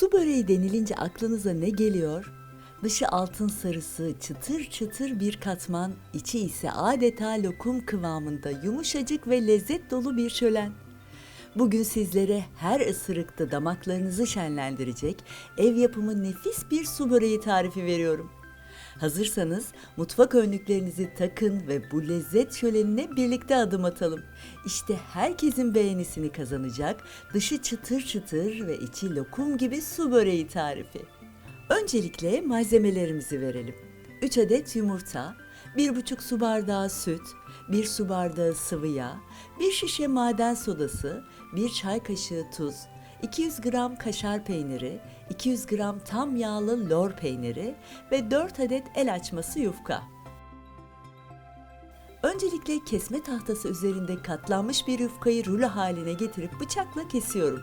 Su böreği denilince aklınıza ne geliyor? Dışı altın sarısı, çıtır çıtır bir katman, içi ise adeta lokum kıvamında yumuşacık ve lezzet dolu bir şölen. Bugün sizlere her ısırıkta damaklarınızı şenlendirecek ev yapımı nefis bir su böreği tarifi veriyorum. Hazırsanız mutfak önlüklerinizi takın ve bu lezzet şölenine birlikte adım atalım. İşte herkesin beğenisini kazanacak dışı çıtır çıtır ve içi lokum gibi su böreği tarifi. Öncelikle malzemelerimizi verelim. 3 adet yumurta, 1,5 su bardağı süt, 1 su bardağı sıvı yağ, 1 şişe maden sodası, 1 çay kaşığı tuz, 200 gram kaşar peyniri, 200 gram tam yağlı lor peyniri ve 4 adet el açması yufka. Öncelikle kesme tahtası üzerinde katlanmış bir yufkayı rulo haline getirip bıçakla kesiyorum.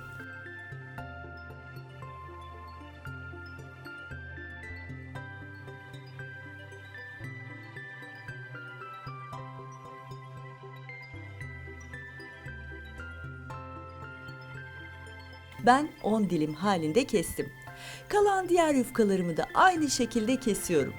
Ben 10 dilim halinde kestim. Kalan diğer yufkalarımı da aynı şekilde kesiyorum.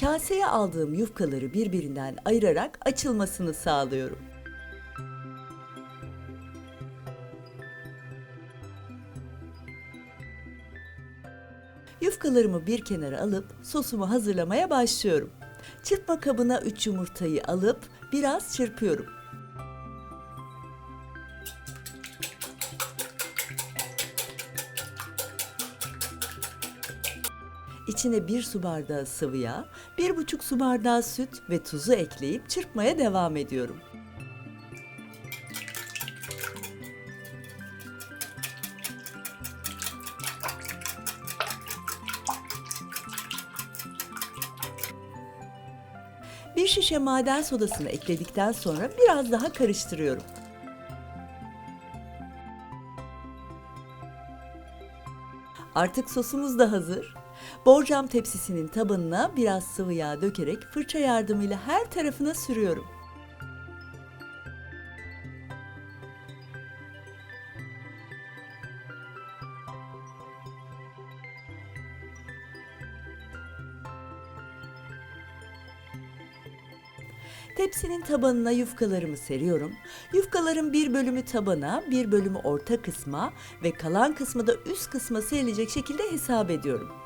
Kaseye aldığım yufkaları birbirinden ayırarak açılmasını sağlıyorum. Yufkalarımı bir kenara alıp sosumu hazırlamaya başlıyorum. Çırpma kabına 3 yumurtayı alıp biraz çırpıyorum. İçine bir su bardağı sıvı yağ, bir buçuk su bardağı süt ve tuzu ekleyip çırpmaya devam ediyorum. Bir şişe maden sodasını ekledikten sonra biraz daha karıştırıyorum. Artık sosumuz da hazır. Borcam tepsisinin tabanına biraz sıvı yağ dökerek fırça yardımıyla her tarafına sürüyorum. Tepsinin tabanına yufkalarımı seriyorum. Yufkaların bir bölümü tabana, bir bölümü orta kısma ve kalan kısmı da üst kısma serilecek şekilde hesap ediyorum.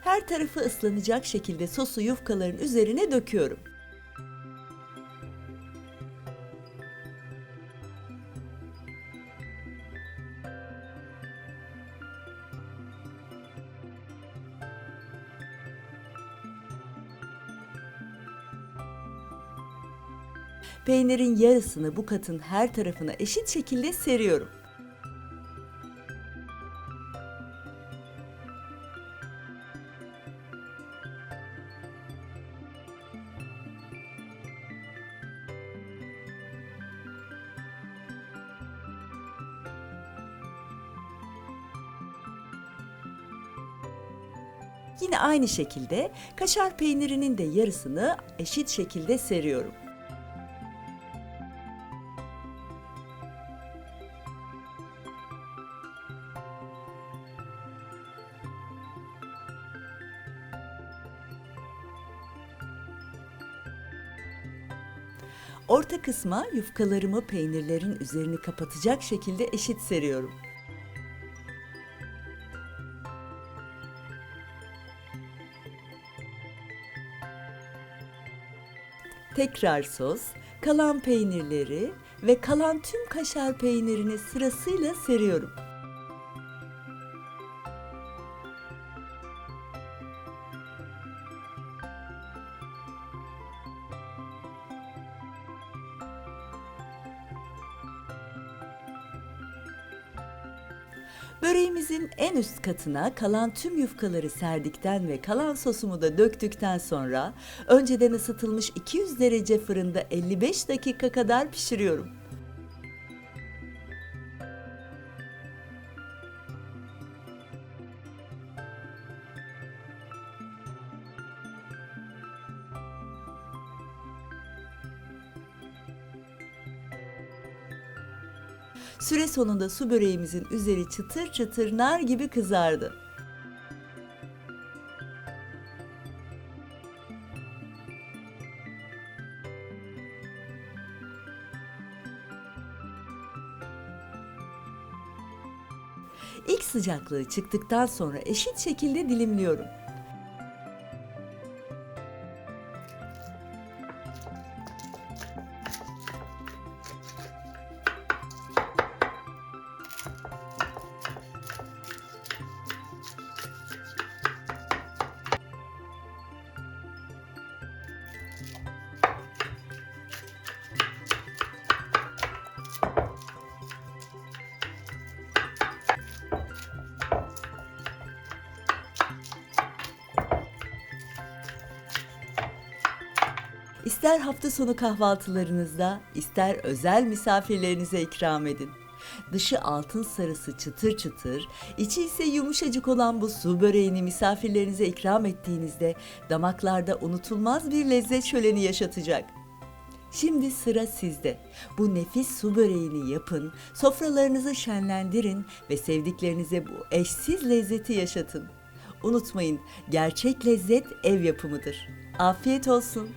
Her tarafı ıslanacak şekilde sosu yufkaların üzerine döküyorum. Peynirin yarısını bu katın her tarafına eşit şekilde seriyorum. Yine aynı şekilde kaşar peynirinin de yarısını eşit şekilde seriyorum. Orta kısma yufkalarımı peynirlerin üzerini kapatacak şekilde eşit seriyorum. Tekrar sos, kalan peynirleri ve kalan tüm kaşar peynirini sırasıyla seriyorum. Böreğimizin en üst katına kalan tüm yufkaları serdikten ve kalan sosumu da döktükten sonra önceden ısıtılmış 200 derece fırında 55 dakika kadar pişiriyorum. Süre sonunda su böreğimizin üzeri çıtır çıtır nar gibi kızardı. İlk sıcaklığı çıktıktan sonra eşit şekilde dilimliyorum. İster hafta sonu kahvaltılarınızda, ister özel misafirlerinize ikram edin. Dışı altın sarısı çıtır çıtır, içi ise yumuşacık olan bu su böreğini misafirlerinize ikram ettiğinizde damaklarda unutulmaz bir lezzet şöleni yaşatacak. Şimdi sıra sizde. Bu nefis su böreğini yapın, sofralarınızı şenlendirin ve sevdiklerinize bu eşsiz lezzeti yaşatın. Unutmayın, gerçek lezzet ev yapımıdır. Afiyet olsun.